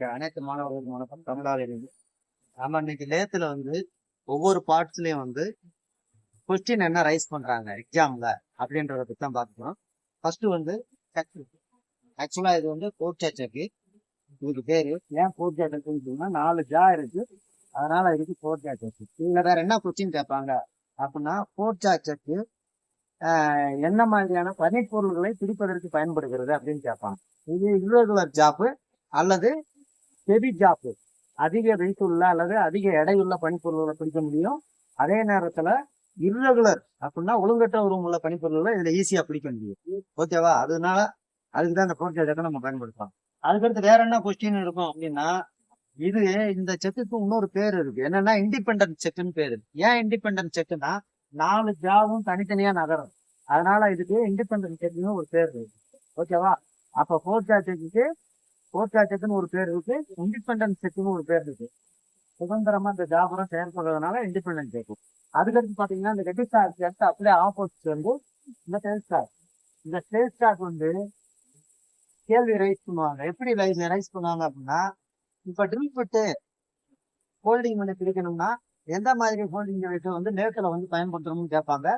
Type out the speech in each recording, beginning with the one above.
அனைத்து மாணவர்களுக்கும் வணக்கம். தமிழாளிலிருந்து நம்ம இன்னைக்கு லேத்துல வந்து ஒவ்வொரு பார்ட்ஸ்லயும் வந்து கொஸ்டின் என்ன ரைஸ் பண்றாங்க எக்ஸாம்ல அப்படின்றத பத்தி தான் பார்க்கணும் ஃபர்ஸ்ட் வந்து ஆக்சுவலா இது வந்து போர்ச்சா செக்கு இதுக்கு பேரு. ஏன் போர்ச்சா செக்குன்னு சொன்னா நாலு ஜா இருக்கு. அதனால இதுக்கு போர்ச்சா செக்கு இதுல வேற என்ன கொஸ்டின் கேட்பாங்க அப்படின்னா போர்ச்சா செக்கு என்ன மாதிரியான பனிப்பொருள்களை பிடிப்பதற்கு பயன்படுகிறது அப்படின்னு கேட்பாங்க. இது irregular ஜாப்பு அல்லது ஹெவி ஜாப்பு. அதிக வெயிட் உள்ள அல்லது அதிக எடையுள்ள பனிப்பொருள்களை பிடிக்க முடியும். அதே நேரத்துல இர்ரெகுலர் அப்படின்னா ஒழுங்கட்ட உருவம் உள்ள பனிப்பொருள்களை இதுல ஈஸியா பிடிக்க முடியும். ஓகேவா அதனால அதுக்கு தான் இந்த போர்ட் நம்ம பயன்படுத்தலாம். அதுக்கடுத்து வேற என்ன கொஸ்டின் இருக்கும் அப்படின்னா இது இந்த செக்குக்கு இன்னொரு பேர் இருக்கு. என்னன்னா இண்டிபெண்டன்ட் செக்குன்னு பேரு ஏன் இண்டிபெண்டன்ட் செக்குன்னா நாலு ஜாவும் தனித்தனியா நகரும். அதனால இதுக்கு இண்டிபெண்டன்ட் செக்குன்னு ஒரு பேர் இருக்கு. ஓகேவா அப்ப போர்ச்சா செக்குக்கு போர்ச்சா செக்குன்னு ஒரு பேர் இருக்கு இண்டிபெண்டன்ஸ் செக்குன்னு ஒரு பேர் இருக்கு. சுதந்திரமா இந்த ஜாபுரம் செயல்படுறதுனால இண்டிபெண்டன்ஸ் செக்கு அதுக்கடுத்து பாத்தீங்கன்னா இந்த ரெட்டி ஸ்டாக் எடுத்து அப்படியே ஆப்போசிட் வந்து இந்த டெல் ஸ்டாக் இந்த டெல் ஸ்டாக் வந்து கேள்வி ரைஸ் பண்ணுவாங்க. எப்படி ரைஸ் பண்ணுவாங்க அப்படின்னா இப்ப ட்ரில் பிட்டு ஹோல்டிங் பண்ணி பிடிக்கணும்னா எந்த மாதிரி ஹோல்டிங் யூனிட் வந்து நேரத்தில் வந்து பயன்படுத்தணும்னு கேட்பாங்க.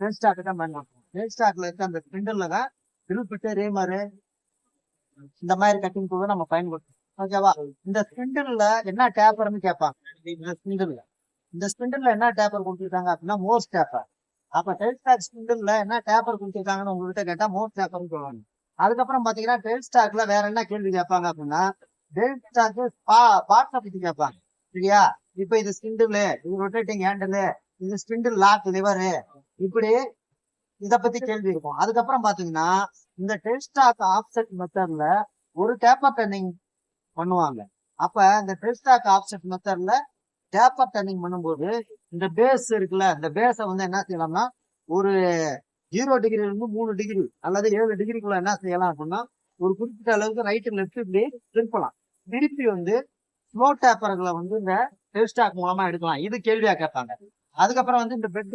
டெல் ஸ்டாக்கு தான் பயன்படுத்தணும் டெல் ஸ்டாக்ல இருக்க அந்த ஸ்பிண்டர்ல தான் ட்ரில் பிட்டு ரேமரு இந்த மாதிரி கட்டிங் கூட நம்ம பயன்படுத்தணும் ஓகேவா இந்த ஸ்பிண்டர்ல என்ன டேப்பர்னு கேட்பாங்க. இந்த ஸ்பிண்டர்ல இந்த ஸ்பிண்டில்ல என்ன டேப்பர் கொடுத்துருக்காங்க அப்படின்னா மோர்ஸ் டேப்பர் அப்ப டெல் ஸ்டாக் ஸ்பிண்டர்ல என்ன டேப்பர் கொடுத்துருக்காங்கன்னு உங்ககிட்ட கேட்டா மோர்ஸ் டேப்பர்னு சொல்லுவாங்க அதுக்கப்புறம் பாத்தீங்கன்னா டெல் ஸ்டாக்ல வேற என்ன கேள்வி கேட்பாங்க அப்படின்னா டெல் ஸ்டாக் பார்ட்ஸை பத்தி கேட்பாங்க. சரியா? இப்ப இது ஸ்பிண்டில் இது ரொட்டேட்டிங் ஹேண்டில் இது ஸ்பிண்டில் லாக் லிவரு இப்படி இத பத்தி கேள்வி இருக்கும். அதுக்கப்புறம் பாத்தீங்கன்னா இந்த டெஸ்ட் ஆஃப் ஆப்செட் மெத்தட்ல ஒரு டேப்பர் டர்னிங் பண்ணுவாங்க. அப்ப இந்த டெஸ்ட் ஆஃப் ஆப்செட் மெத்தட்ல டேப்பர் டர்னிங் பண்ணும்போது இந்த பேஸ் இருக்குல்ல இந்த பேஸை வந்து என்ன செய்யலாம்னா ஒரு ஜீரோ டிகிரில இருந்து மூணு டிகிரி அல்லது ஏழு டிகிரிக்குள்ள என்ன செய்யலாம் அப்படின்னா ஒரு குறிப்பிட்ட அளவுக்கு ரைட்டு லெஃப்ட் இப்படி திருப்பலாம் திருப்பி வந்து ஸ்லோ டேப்பர்களை வந்து இந்த டெல்ஸ்டாக் மூலமா எடுக்கலாம். இது கேள்வியா கேட்பாங்க. அதுக்கப்புறம் வந்து இந்த பெட்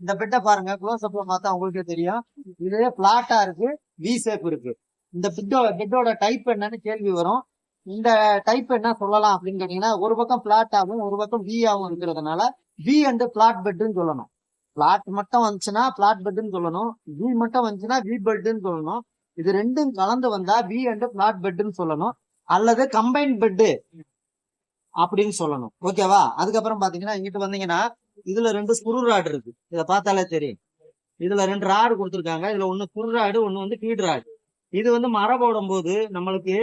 இந்த பெட்டை பாருங்க க்ளோஸ் அப்ல பார்த்தா உங்களுக்கே தெரியும். இதுவே பிளாட்டா இருக்கு வி ஷேப் இருக்கு. இந்த பெட்டோட பெட்டோட டைப் என்னன்னு கேள்வி வரும். இந்த டைப் என்ன சொல்லலாம் அப்படின்னு கேட்டீங்கன்னா ஒரு பக்கம் பிளாட்டாகவும் ஒரு பக்கம் வி ஆகும் இருக்கிறதுனால வி அண்ட் பிளாட் பெட்னு சொல்லணும். பிளாட் மட்டும் வந்துச்சுன்னா பிளாட் பெட்னு சொல்லணும். வி மட்டும் வந்துச்சுன்னா வி பெட்னு சொல்லணும். இது ரெண்டும் கலந்து வந்தா வி அண்ட் பிளாட் பெட்னு சொல்லணும். அல்லது கம்பைன் பெட்டு அப்படின்னு சொல்லணும். ஓகேவா அதுக்கப்புறம் பாத்தீங்கன்னா இங்கிட்டு வந்தீங்கன்னா இதுல ரெண்டு ஸ்க்ரூ ராடு இருக்கு. இத பார்த்தாலே தெரியும். இதுல ரெண்டு ராடு கொடுத்துருக்காங்க. இதுல ஒண்ணு குரு ராடு ஒண்ணு வந்து ஃபீட் ராடு. இது வந்து மரம் போது நம்மளுக்கு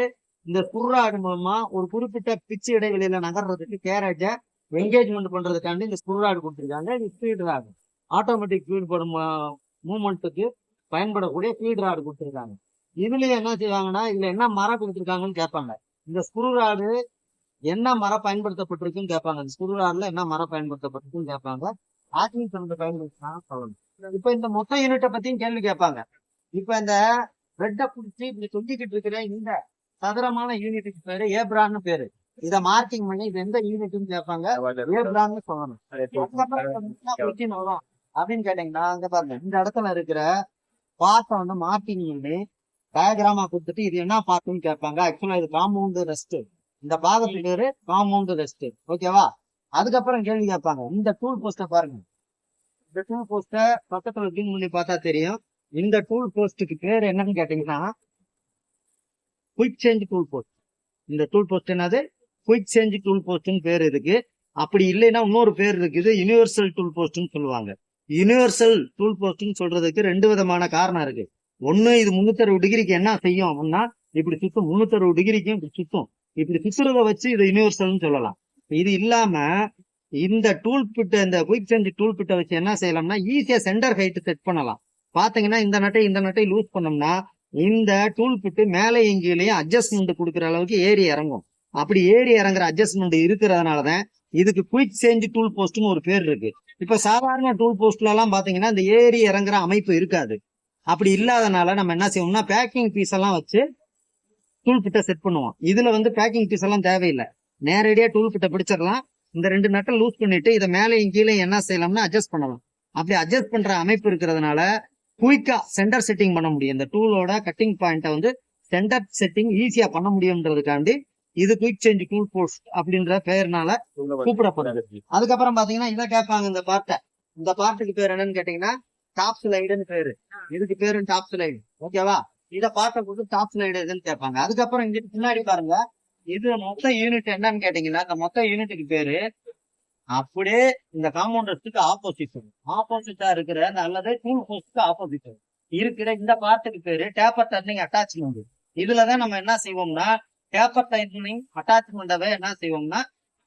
இந்த குர்ராடு மூலமா ஒரு குறிப்பிட்ட பிச்சு இடைவெளியில நகர்றதுக்கு கேரேஜ என்கேஜ்மெண்ட் பண்றதுக்காண்டி இந்த ஸ்க்ரூராடு கொடுத்துருக்காங்க. இது ஃபீட் ராடு. ஆட்டோமேட்டிக் ஃபீட் போடும் மூமெண்ட்டுக்கு பயன்படக்கூடிய ஃபீட் ராடு கொடுத்துருக்காங்க. இதுலயும் என்ன செய்வாங்கன்னா இதுல என்ன மரம் கொடுத்துருக்காங்கன்னு கேட்பாங்க. இந்த ஸ்க்ரூராடு என்ன மரம் பயன்படுத்தப்பட்டிருக்குன்னு கேட்பாங்க. இந்த ஸ்க்ரூராடுல என்ன மரம் பயன்படுத்தப்பட்டிருக்குன்னு கேட்பாங்க. ஆக்டிங் சவுண்ட் பயன்படுத்தினா சொல்லணும் இப்ப இந்த மொத்த யூனிட்டை பத்தியும் கேள்வி கேட்பாங்க. இப்ப இந்த ரெட்டை பிடிச்சி இப்படி தொங்கிக்கிட்டு இருக்கிற இந்த சதுரமான யூனிட்டுக்கு பேரு ஏப்ரான்னு பேரு. இத மார்க்கிங் பண்ணி இது எந்த யூனிட்னு கேட்பாங்க. ஏப்ரான்னு சொல்லணும். வரும் அப்படின்னு கேட்டீங்கன்னா அங்க பாருங்க. இந்த இடத்துல இருக்கிற பார்ட்டை வந்து மார்க்கிங் பண்ணி டயக்ராமா கொடுத்துட்டு இது என்ன பார்ட்டுன்னு கேட்பாங்க. ஆக்சுவலா இது காம்பவுண்ட் ரெஸ்ட் இந்த பாகத்துக்கு பேரு காம்பவுண்ட் ரெஸ்ட். ஓகேவா? அதுக்கப்புறம் கேள்வி கேட்பாங்க. இந்த டூல் போஸ்ட பாருங்க. இந்த டூல் போஸ்ட பக்கத்துல கிளீன் பண்ணி பார்த்தா தெரியும். இந்த டூல் போஸ்டுக்கு பேர் என்னன்னு கேட்டீங்கன்னா குயிக் சேஞ்ச் டூல் போஸ்ட் இந்த டூல் போஸ்ட் என்னது? குயிக் சேஞ்ச் டூல் போஸ்ட்னு பேர் இருக்கு. அப்படி இல்லைன்னா இன்னொரு பேர் இருக்குது யுனிவர்சல் டூல் போஸ்ட்னு சொல்லுவாங்க. யுனிவர்சல் டூல் போஸ்ட்னு சொல்றதுக்கு ரெண்டு விதமான காரணம் இருக்கு. ஒண்ணு இது முன்னூத்தி டிகிரிக்கு என்ன செய்யும் அப்படின்னா இப்படி சுத்தும். முன்னூத்தி டிகிரிக்கும் இப்படி சுத்தும். இப்படி சுத்துறத வச்சு இதை யூனிவர்சல்னு சொல்லலாம். இது இல்லாம இந்த டூல் பிட் இந்த குயிக் சேஞ்ச் டூல் பிட்டை வச்சு என்ன செய்யலாம்னா ஈஸியா சென்டர் ஹைட் செட் பண்ணலாம். பாத்தீங்கன்னா இந்த நட்டை இந்த நட்டை லூஸ் பண்ணோம்னா இந்த டூல் பிட்டு மேலே எங்கேயும் அட்ஜஸ்ட்மெண்ட் கொடுக்குற அளவுக்கு ஏறி இறங்கும். அப்படி ஏறி இறங்குற அட்ஜஸ்ட்மெண்ட் இருக்கிறதுனாலதான் இதுக்கு குயிக் சேஞ்ச் டூல் போஸ்ட்னு ஒரு பேர் இருக்கு. இப்ப சாதாரண டூல் போஸ்ட்ல எல்லாம் பாத்தீங்கன்னா இந்த ஏறி இறங்குற அமைப்பு இருக்காது. அப்படி இல்லாதனால நம்ம என்ன செய்வோம்னா பேக்கிங் பீஸ் எல்லாம் வச்சு டூல் பிட்டை செட் பண்ணுவோம். இதுல வந்து பேக்கிங் பீஸ் எல்லாம் தேவையில்லை. நேரடியா டூல் பிட்டை பிடிச்சிடலாம். இந்த ரெண்டு நட்டை லூஸ் பண்ணிட்டு இதை மேலேயும் கீழே என்ன செய்யலாம்னா அட்ஜஸ்ட் பண்ணலாம். அப்படி அட்ஜஸ்ட் பண்ற அமைப்பு இருக்கிறதுனால குயிக்கா சென்டர் செட்டிங் பண்ண முடியும். இந்த டூலோட கட்டிங் பாயிண்ட்டை வந்து சென்டர் செட்டிங் ஈஸியா பண்ண முடியும்ன்றதுக்காண்டி இது குயிக் சேஞ்ச் டூல் போஸ்ட் அப்படின்ற பெயர்னால கூப்பிடப்படுது. அதுக்கப்புறம் பாத்தீங்கன்னா இதை கேட்பாங்க இந்த பார்ட்டை. இந்த பார்ட்டுக்கு பேர் என்னன்னு கேட்டீங்கன்னா டாப் ஸ்லைடுன்னு பேரு. இதுக்கு பேரு டாப் ஸ்லைடு ஓகேவா? இதை பார்த்த கொடுத்து டாப் ஸ்லைடு எதுன்னு கேட்பாங்க. அதுக்கப்புறம் இங்க பின்னாடி பாருங்க. இது மொத்த யூனிட் என்னன்னு கேட்டீங்கன்னா இந்த மொத்த யூனிட்டுக்கு பேரு அப்படியே இந்த காம்பவுண்டர்ஸுக்கு ஆப்போசிட் ஆப்போசிட்டா இருக்கிற நல்லது டூல் போஸ்ட்க்கு ஆப்போசிட் இருக்கிற இந்த பார்ட்டுக்கு பேரு டேப்பர் டர்னிங் அட்டாச்மெண்ட் இதுலதான் நம்ம என்ன செய்வோம்னா டேப்பர் டர்னிங் அட்டாச்மெண்ட்டவே என்ன செய்வோம்னா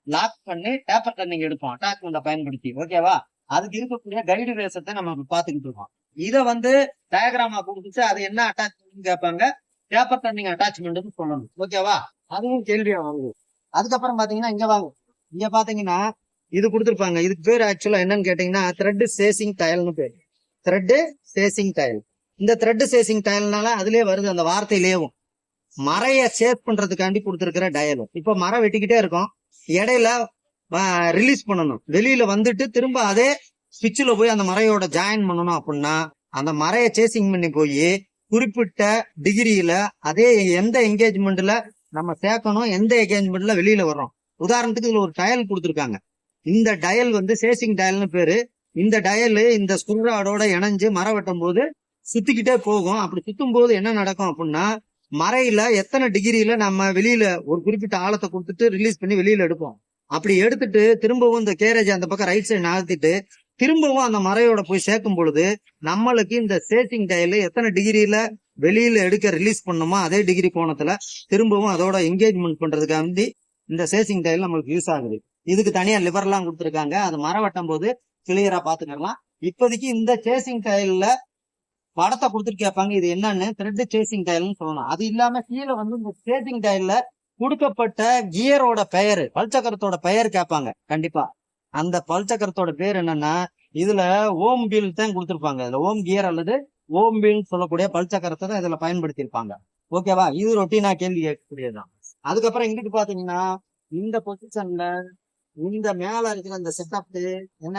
லாக் பண்ணி டேப்பர் டர்னிங் எடுப்போம். அட்டாச்மெண்ட்டை பயன்படுத்தி. ஓகேவா அதுக்கு இருக்கக்கூடிய கைடு ரேசத்தை நம்ம பார்த்துக்கிட்டு பாத்துக்கிட்டு இருக்கோம். இதை வந்து டயக்ராமா கொடுத்துட்டு அது என்ன அட்டாச்மெண்ட் கேட்பாங்க பேப்பர் டர்னிங் அட்டாச்மெண்ட் சொல்லணும். ஓகேவா அதுவும் கேள்வியா வாங்குது அதுக்கப்புறம் பாத்தீங்கன்னா இங்க வாங்கும் இங்க பாத்தீங்கன்னா இது கொடுத்துருப்பாங்க. இதுக்கு பேர் ஆக்சுவலா என்னன்னு கேட்டீங்கன்னா த்ரெட் சேசிங் டயல்னு பேர். த்ரெட் சேசிங் டயல் இந்த த்ரெட் சேசிங் டயல்னால அதுலயே வருது. அந்த வார்த்தையிலேயும் மரைய சேஃப் பண்றதுக்காண்டி கொடுத்துருக்கிற டயலும் இப்ப மரம் வெட்டிக்கிட்டே இருக்கும். இடையில ரிலீஸ் பண்ணணும். வெளியில வந்துட்டு திரும்ப அதே ஸ்விட்சில் போய் அந்த மரையோட ஜாயின் பண்ணணும் அப்படின்னா அந்த மரையை சேசிங் பண்ணி போய் குறிப்பிட்ட டிகிரியில அதே எந்த என்கேஜ்மெண்ட்ல நம்ம சேர்க்கணும் எந்த என்கேஜ்மெண்ட்ல வெளியில வர்றோம். உதாரணத்துக்கு இதுல ஒரு டயல் கொடுத்துருக்காங்க. இந்த டயல் வந்து சேசிங் டயல்னு பேரு. இந்த டயலு இந்த ஸ்குர்ராடோட இணைஞ்சு மரம் வெட்டும் போது சுத்திக்கிட்டே போகும். அப்படி சுத்தும் போது என்ன நடக்கும் அப்படின்னா மறையில எத்தனை டிகிரியில நம்ம வெளியில ஒரு குறிப்பிட்ட ஆழத்தை கொடுத்துட்டு ரிலீஸ் பண்ணி வெளியில எடுப்போம். அப்படி எடுத்துட்டு திரும்பவும் இந்த கேரேஜ் அந்த பக்கம் ரைட் சைடு நகர்த்திட்டு திரும்பவும் அந்த மரையோட போய் சேர்க்கும் பொழுது நம்மளுக்கு இந்த சேசிங் டயல் எத்தனை டிகிரியில வெளியில எடுக்க ரிலீஸ் பண்ணோமோ அதே டிகிரி கோணத்துல திரும்பவும் அதோட என்கேஜ்மெண்ட் பண்றதுக்காண்டி இந்த சேசிங் டயல் நம்மளுக்கு யூஸ் ஆகுது. இதுக்கு தனியா லிவர் எல்லாம் கொடுத்துருக்காங்க. அது மரம் வெட்டும் போது கிளியரா பாத்துக்கலாம். இப்போதைக்கு இந்த சேசிங் டயல்ல படத்தை கொடுத்துட்டு கேட்பாங்க இது என்னன்னு த்ரெட் சேசிங் டயல்னு சொல்லலாம். அது இல்லாம கீழே வந்து இந்த சேசிங் டயல்ல கொடுக்கப்பட்ட கியரோட பெயர் பல்சக்கரத்தோட பெயர் கேட்பாங்க. கண்டிப்பா. அந்த பல்சக்கரத்தோட பேர் என்னன்னா இதுல ஓம் பில் தான் கொடுத்துருப்பாங்க. இதுல ஓம் கியர் அல்லது ஓம் பில்னு சொல்லக்கூடிய பல்சக்கரத்தை தான் இதுல பயன்படுத்தியிருப்பாங்க. ஓகேவா இது ரொட்டீனா கேள்வி கேட்கக்கூடியதுதான். அதுக்கப்புறம் இங்கிட்டு பாத்தீங்கன்னா இந்த பொசிஷன்ல இந்த மேல இருக்கிற இந்த செட்டப் என்ன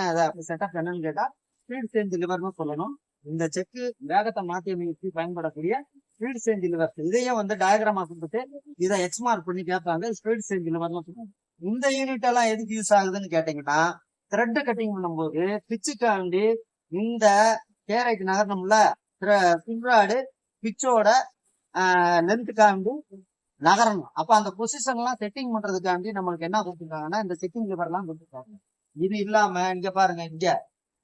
செட்டப் என்னன்னு கேட்டா ஸ்பீட் சேஞ்ச் லிவர்னு சொல்லணும். இந்த செக்கு வேகத்தை மாற்றி அமைச்சு பயன்படக்கூடிய ஸ்பீட் சேஞ்ச் லிவர் இதையே வந்து டயக்ராமா கொடுத்துட்டு இதை எக்ஸ்மார்க் பண்ணி கேட்பாங்க. ஸ்பீட் சேஞ்ச் லிவர்னு சொல்லுவாங்க இந்த யூனிட் எல்லாம் எதுக்கு யூஸ் ஆகுதுன்னு கேட்டீங்கன்னா த்ரெட் கட்டிங் பண்ணும்போது பிச்சுக்காண்டி இந்த கேரைக்கு நகரணும்ல? பின்ராடு பிச்சோட லென்த்துக்காண்டி நகரணும். அப்ப அந்த பொசிஷன் எல்லாம் செட்டிங் பண்றதுக்காண்டி நம்மளுக்கு என்ன கொடுத்துருக்காங்கன்னா இந்த செட்டிங் லிவர் எல்லாம் கொடுத்துருக்காங்க. இது இல்லாம இங்க பாருங்க இங்க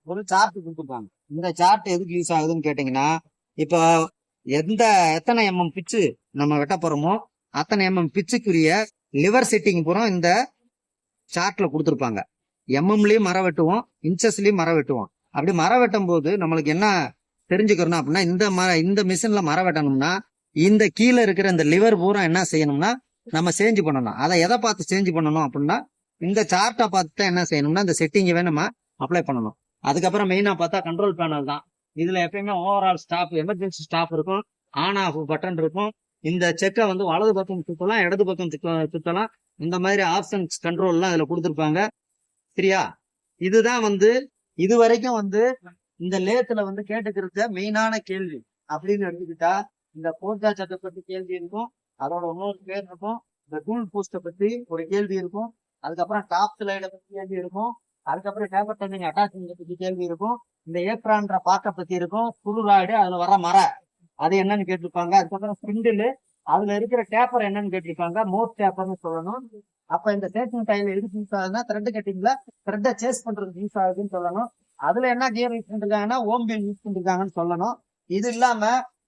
ஒரு சார்ட் கொடுத்துருக்காங்க. இந்த சார்ட் எதுக்கு யூஸ் ஆகுதுன்னு கேட்டீங்கன்னா இப்போ எந்த எத்தனை எம்எம் பிச்சு நம்ம வெட்ட போறோமோ அத்தனை எம்எம் பிச்சுக்குரிய லிவர் செட்டிங் பூரா இந்த சார்ட்ல கொடுத்துருப்பாங்க. எம்எம்லயும் மரம் வெட்டுவோம் இன்ச்சஸ்லயும் மரம் வெட்டுவோம். அப்படி மரம் வெட்டும் போது நம்மளுக்கு என்ன தெரிஞ்சுக்கிறோம் அப்படின்னா இந்த மர இந்த மிஷின்ல மரம் வெட்டணும்னா இந்த கீழே இருக்கிற இந்த லிவர் பூரா என்ன செய்யணும்னா நம்ம சேஞ்ச் பண்ணணும். அதை எதை பார்த்து சேஞ்ச் பண்ணணும் அப்படின்னா இந்த சார்ட்டை பார்த்து தான் என்ன செய்யணும்னா இந்த செட்டிங்கை நம்ம அப்ளை பண்ணணும். அதுக்கப்புறம் மெயினாக பார்த்தா கண்ட்ரோல் பேனல் தான். இதில் எப்பயுமே ஓவரால் ஸ்டாப் எமர்ஜென்சி ஸ்டாப் இருக்கும் ஆன் ஆஃப் பட்டன் இருக்கும் இந்த செக்கை வந்து வலது பக்கம் சுத்தலாம் இடது பக்கம் சுத்த- சுத்தலாம். இந்த மாதிரி ஆப்ஷன்ஸ் கண்ட்ரோல்லாம் இதில் கொடுத்துருப்பாங்க. சரியா? இதுதான் வந்து இது வரைக்கும் வந்து இந்த லேத்துல வந்து கேட்டுக்கிறத மெயினான கேள்வி. அப்படின்னு எடுத்துக்கிட்டா இந்த போர்ஜா சட்டை பத்தி கேள்வி இருக்கும். அதோட இன்னொரு பேர் இருக்கும். இந்த கூல் போஸ்ட்டை பத்தி ஒரு கேள்வி இருக்கும். அதுக்கப்புறம் டாப் லைடை பத்தி கேள்வி இருக்கும். அதுக்கப்புறம் டேபர் டர்னிங் அட்டாச்மெண்ட் பத்தி கேள்வி இருக்கும். இந்த ஏப்ரான்ற பாக்க பத்தி இருக்கும். குருராடு அதுல வர மர. அது என்னன்னு கேட்டிருப்பாங்க. அதுக்கப்புறம் ஸ்பிண்டில் அதுல இருக்கிற டேப்பர் என்னன்னு கேட்டிருப்பாங்க. மோட் டேப்பர்னு சொல்லணும். அப்ப இந்த ஸ்டேஷன் டைல எதுக்கு யூஸ் ஆகுதுன்னா த்ரெட் கட்டிங்ல த்ரெட்டை சேஸ் பண்றதுக்கு யூஸ் ஆகுதுன்னு சொல்லணும். அதுல என்ன கியர் யூஸ் பண்ணிருக்காங்கன்னா ஓம் யூஸ் பண்ணிருக்காங்கன்னு சொல்லணும். இது இல்லாம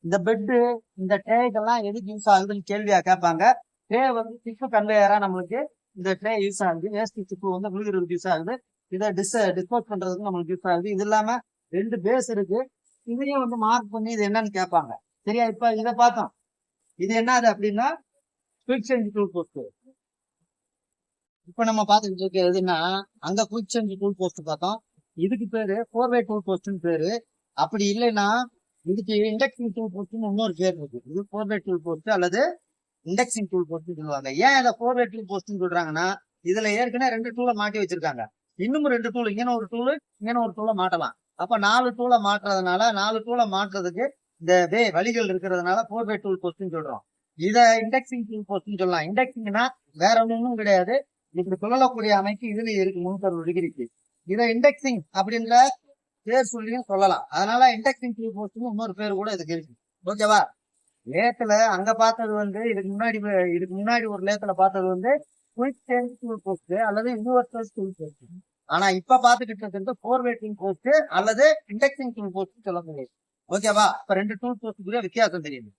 இந்த பெட்டு இந்த டேக்கெல்லாம் எதுக்கு யூஸ் ஆகுதுன்னு கேள்வியா கேட்பாங்க. ட்ரே வந்து சிப்பு கன்வேயரா நம்மளுக்கு இந்த ட்ரே யூஸ் ஆகுது. வேஸ்ட் சிப்பு வந்து விழுகிறதுக்கு யூஸ் ஆகுது. இதை டிஸ் டிஸ்போஸ் பண்றதுக்கு நம்மளுக்கு யூஸ் ஆகுது. இது இல்லாம ரெண்டு பேஸ் இருக்கு. இதையும் வந்து மார்க் பண்ணி இது என்னன்னு கேட்பாங்க. சரியா? இப்ப இதை பார்த்தோம். இது என்னது அப்படின்னா குயிக் சேஞ்ச் டூல் போஸ்ட் இப்ப நம்ம பார்த்துக்கிட்டு இருக்க எதுன்னா அங்க குயிக் சேஞ்ச் டூல் போஸ்ட் பார்த்தோம். இதுக்கு பேரு ஃபோர் வே டூல் போஸ்ட்னு பேரு. அப்படி இல்லைன்னா இதுக்கு இண்டக்ஷன் டூல் போஸ்ட்னு இன்னொரு பேர் இருக்கு. இது ஃபோர் வே டூல் போஸ்ட் அல்லது இண்டக்ஷன் டூல் போஸ்ட்னு சொல்லுவாங்க. ஏன் இதை ஃபோர் வே டூல் போஸ்ட்னு சொல்றாங்கன்னா இதுல ஏற்கனவே ரெண்டு டூலை மாட்டி வச்சிருக்காங்க. இன்னும் ரெண்டு டூல் இங்கே ஒரு டூல் இங்கே ஒரு டூலை மாட்டலாம். அப்ப நாலு டூலை மாற்றுறதுனால நாலு டூலை மாற்றுறதுக்கு இந்த வே வழிகள் இருக்கிறதுனால ஃபோர் பை டூல் போஸ்ட்னு சொல்றோம். இதை இண்டெக்ஸிங் டூல் போஸ்ட்னு சொல்லலாம். இண்டெக்ஸிங்னா வேற ஒன்றும் கிடையாது. இப்படி சொல்லக்கூடிய அமைப்பு இதுல இருக்கு முன்னூத்தி அறுபது டிகிரிக்கு இதை இண்டெக்ஸிங் அப்படின்ற பேர் சொல்லியும் சொல்லலாம். அதனால இண்டெக்ஸிங் டூல் போஸ்ட்னு இன்னொரு பேர் கூட இதுக்கு இருக்கு. ஓகேவா லேத்துல அங்க பார்த்தது வந்து இதுக்கு முன்னாடி இதுக்கு முன்னாடி ஒரு லேத்துல பார்த்தது வந்து குயிக் சேஞ்ச் டூல் போஸ்ட் அல்லது யூனிவர்சல் டூல் போஸ்ட் ஆனா இப்ப பாத்துக்கிட்டு இருக்கிறது ஃபோர் வேட்டிங் போஸ்ட் அல்லது இண்டெக்ஸிங் டூல் போஸ்ட் சொல்ல முடியாது ஓகேவா இப்ப ரெண்டு டூல் போஸ்ட்டுக்குரிய வித்தியாசம் தெரியுது.